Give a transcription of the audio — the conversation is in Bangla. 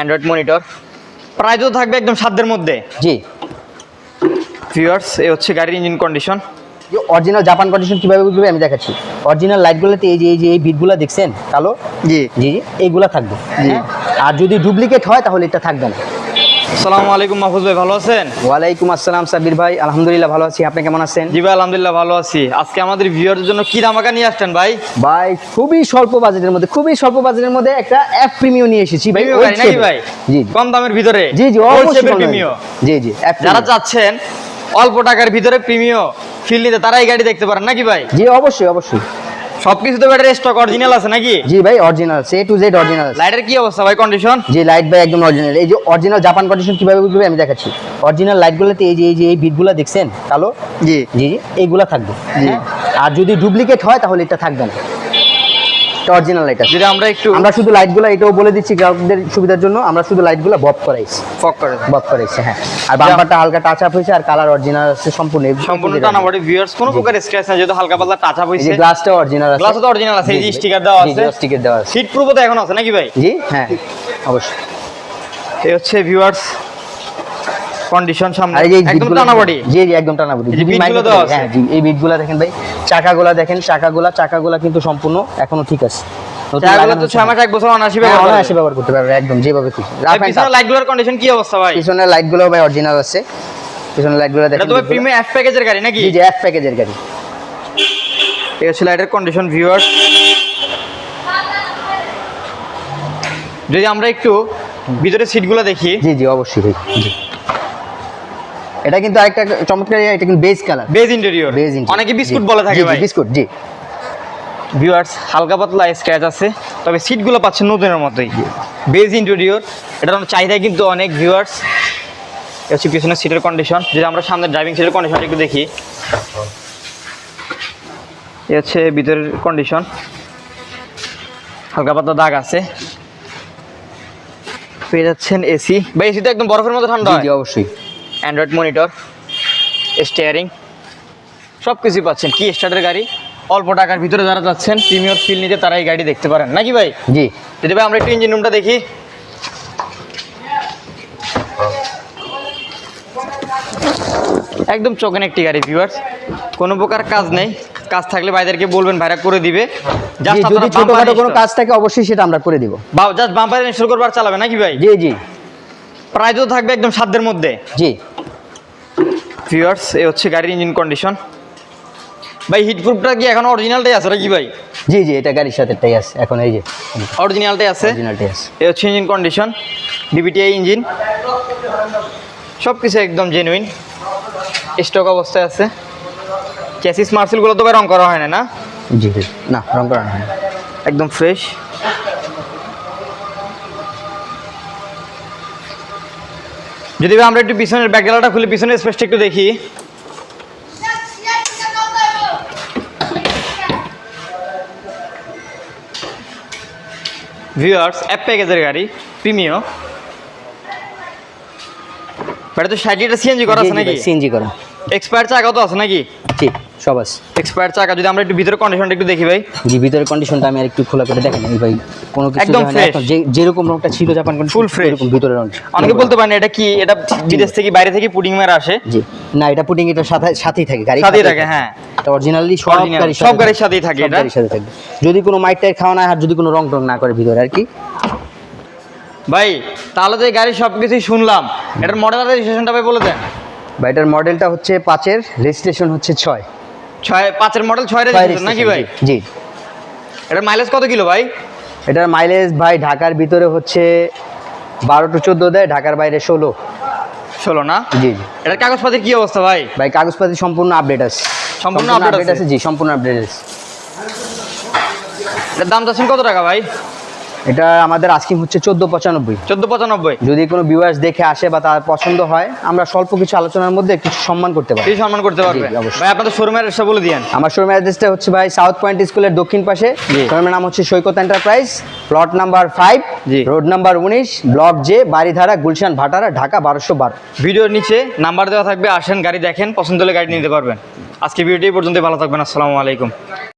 অ্যান্ড্রয়েড মনিটর প্রাইজও থাকবে একদম সাধ্যের মধ্যে। জি। ভিউয়ার্স এ হচ্ছে গাড়ির engine condition original Japan condition কীভাবে বুঝবে আমি দেখাচ্ছি। অরিজিনাল লাইটগুলোতে এই যে এই যে এই বিটগুলো দেখছেন? কালো? জি। জি জি। এইগুলা থাকবে। জি। হ্যাঁ? আর যদি ডুপ্লিকেট হয় তাহলে এটা থাকবে না। আসসালামু আলাইকুম মাহফুজ ভাই ভালো আছেন? ওয়ালাইকুম আসসালাম সাব্বির ভাই আলহামদুলিল্লাহ ভালো আছি। আপনি কেমন আছেন? জি ভাই আলহামদুলিল্লাহ ভালো আছি। আজকে আমাদের ভিউয়ারদের জন্য কি ধামাকা নিয়ে আসছেন ভাই? ভাই খুবই স্বল্প বাজেটের মধ্যে খুবই স্বল্প বাজেটের মধ্যে একটা অ্যাপ নিয়ে এসেছি ভাই ওই নাকি ভাই? জি কম দামের ভিতরে? জি জি অবশ্যই। জি জি যারা। চাচ্ছেন অল্প টাকার ভিতরে প্রিমিয় ফিল নিতে তারা এই গাড়ি দেখতে পারেন নাকি ভাই? জি অবশ্যই অবশ্যই। সবকিছু তো ব্যাটারি স্টক অরিজিনাল আছে নাকি? জি ভাই অরিজিনাল সে টু জেড অরিজিনাল লাইটের কি অবস্থা ভাই কন্ডিশন জি লাইট ভাই একদম অরিজিনাল এই যে অরিজিনাল জাপান কন্ডিশন কীভাবে বুঝবে আমি দেখাচ্ছি। অরিজিনাল লাইটগুলোতে এই যে এই যে এই বিটগুলো দেখছেন কালো? জি। জি এইগুলা থাকবে। জি। হ্যাঁ? আর যদি ডুপ্লিকেট হয় তাহলে এটা থাকবে না। এটা অরিজিনাল আছে। যদি আমরা একটু আমরা শুধু লাইটগুলো এটাও বলে দিচ্ছি গ্রাহকদের সুবিধার জন্য আমরা শুধু লাইটগুলো বব করাইছি। ফক করে বব করাইছি হ্যাঁ। আর বাম্পারটা হালকা টাচ আপ হয়েছে আর কালার অরিজিনাল আছে সম্পূর্ণ সম্পূর্ণ টানাবাড়ি ভিউয়ার্স কোনো প্রকার স্ক্র্যাচ না যেহেতু হালকা পাতলা টাচ আপ হইছে গ্লাসটা অরিজিনাল আছে। গ্লাস তো অরিজিনাল আছে এই যে। স্টিকার দেওয়া আছে। স্টিকার দেওয়া আছে। সিট প্রুফ তো এখন আছে নাকি ভাই? জি হ্যাঁ অবশ্যই। এই হচ্ছে ভিউয়ার্স কন্ডিশন সামনে। একদম জি জি একদম। হ্যাঁ জি এই বিটগুলো দেখেন ভাই। চাকাগুলা দেখেন চাকাগুলা চাকাগুলা কিন্তু সম্পূর্ণ এখনও ঠিক আছে। বছর অনাশি হ্যাঁ, ভাই অরিজিনাল আছে। পিছনের দেখেন প্রিমিয়াম এফ প্যাকেজের গাড়ি নাকি? জি জি এফ প্যাকেজের গাড়ি। হচ্ছে লাইটের কন্ডিশন ভিউয়ার্স যদি আমরা একটু ভিতরে সিটগুলো দেখি। জি জি অবশ্যই জি। এটা কিন্তু আরেকটা চমৎকার এটা কিন্তু beige colour beige interior beige interior অনেকে বিস্কুট বলে থাকে ভাই। বিস্কুট জি। ভিউয়ার্স হালকা পাতলা স্ক্র্যাচ আছে তবে সিটগুলো পাচ্ছেন নতুনের মতোই। বেজ ইন্টেরিয়র এটার চাহিদা কিন্তু অনেক ভিউয়ার্স হচ্ছে পিছনের সিটের কন্ডিশন যদি আমরা সামনে ড্রাইভিং সিটের কন্ডিশন একটু দেখি। এ হচ্ছে ভিতরের কন্ডিশন হালকা পাতলা দাগ আছে। পেয়ে যাচ্ছেন এসি বা এসি তো একদম বরফের মতো ঠান্ডা হয়। অবশ্যই। অ্যান্ড্রয়েড মনিটর স্টিয়ারিং সব কিছুই পাচ্ছেন। কি স্টার্টের গাড়ি? অল্প টাকার ভিতরে যারা যাচ্ছেন প্রিমিয়র ফিল নিতে তারা এই গাড়ি দেখতে পারেন। নাকি ভাই? জি। যদি ভাই আমরা একটু ইঞ্জিন রুমটা দেখি। একদম চোখেন একটি গাড়ি ভিউয়ার্স কোনো প্রকার কাজ নেই। কাজ থাকলে ভাইদেরকে বলবেন ভাইরা করে দিবে। যদি ছোটখাটো কোনো কাজ থাকে অবশ্যই সেটা আমরা করে দিব। বা জাস্ট বাম্পার ইনস্টল করবার চালাবে নাকি ভাই? জি জি। প্রাইসও থাকবে একদম সাধ্যের মধ্যে। জি। ভিউয়ার্স এই হচ্ছে গাড়ির ইঞ্জিন কন্ডিশন ভাই হিট প্রুফটা কি এখন অরিজিনালটাই আছে নাকি ভাই? জি জি এটা গাড়ির সাথে টাই আছে এখন এই যে। অরিজিনালটাই আছে? অরিজিনালটাই আছে। এই হচ্ছে ইঞ্জিন কন্ডিশন ডিবিটিআই ইঞ্জিন সব কিছু একদম জেনুইন স্টক অবস্থায় আছে। ক্যাসিস মার্সেলগুলো তো ভাই রং করা হয় না না? জি জি না রং করা হয় না। একদম ফ্রেশ যদি আমরা একটু পিছনের ব্যাকগ্রাউন্ডটা খুলে পিছনের স্পেসটা একটু দেখি। ভিউয়ার্স অ্যাপ প্যাকেজের গাড়ি প্রিমিও এটা তো ষাট লিটার সিএনজি করা আছে নাকি? সিএনজি করা। এক্সপায়ার চাকা তো আছে নাকি? জি। সব আছে। এক্সপায়ার চাকা যদি আমরা একটু ভিতরে কন্ডিশনটা একটু দেখি ভাই। জি ভিতরের কন্ডিশনটা আমি আর একটু খোলা করে দেখেন। ভাই কোনো কিছু একদম যে যেরকম রংটা ছিল জাপান condition, Full fresh। এরকম ভিতরের রং। অনেকে বলতে পারেন এটা কি এটা বিদেশ থেকে বাইরে থেকে পুডিং মেরে আসে? জি। না এটা পুটিং এটা সাথে সাথেই থাকে গাড়ি সাথেই থাকে, হ্যাঁ। এটা অরিজিনালি সব গাড়ির সব গাড়ির সাথেই থাকে এটা। গাড়ির সাথে থাকবে যদি কোনো মাইক টাইক খাওয়া না আর যদি কোনো রং টং না করে ভিতরে আর কি? ভাই তাহলে তো এই গাড়ি সব কিছুই শুনলাম। এটার মডেল আর রেজিস্ট্রেশনটা ভাই বলে দেন। বা এটার মডেলটা হচ্ছে পাঁচের রেজিস্ট্রেশন হচ্ছে ছয়। ছয় পাঁচের মডেল ছয় রেজিস্ট্রেশন নাকি ভাই? জি এটার মাইলেজ কত কিলো ভাই? এটার মাইলেজ ভাই ঢাকার ভিতরে হচ্ছে বারো টু চোদ্দ দেয় ঢাকার বাইরে ষোলো। ষোলো না? জি জি। এটার কাগজপাতির কি অবস্থা ভাই? ভাই কাগজপাতি সম্পূর্ণ আপডেট আছে। সম্পূর্ণ আপডেট আছে? জি সম্পূর্ণ আপডেট আছে। এটার দাম চাচ্ছেন কত টাকা ভাই? এটা আমাদের আস্কিং হচ্ছে চোদ্দ পঁচানব্বই। চোদ্দ পঁচানব্বই। যদি কোনো ভিউয়ার্স দেখে আসে বা তার পছন্দ হয় আমরা স্বল্প কিছু আলোচনার মধ্যে কিছু সম্মান করতে পারি সম্মান করতে পারবে। ভাই আপনাদের শোরুমের এসে বলে দিয়েন। আমার শোরুমের অ্যাড্রেসটা হচ্ছে ভাই সাউথ পয়েন্ট স্কুলের দক্ষিণ পাশে। শোরুমের নাম হচ্ছে Saikat enterprise plot number five G. Road number উনিশ ব্লক জে বাড়িধারা গুলশান ভাটারা ঢাকা বারোশো বারো। ভিডিওর নিচে নাম্বার দেওয়া থাকবে আসেন গাড়ি দেখেন পছন্দ হলে গাড়ি নিতে পারবেন। আজকে ভিডিওটি পর্যন্ত ভালো থাকবেন আসসালামু আলাইকুম।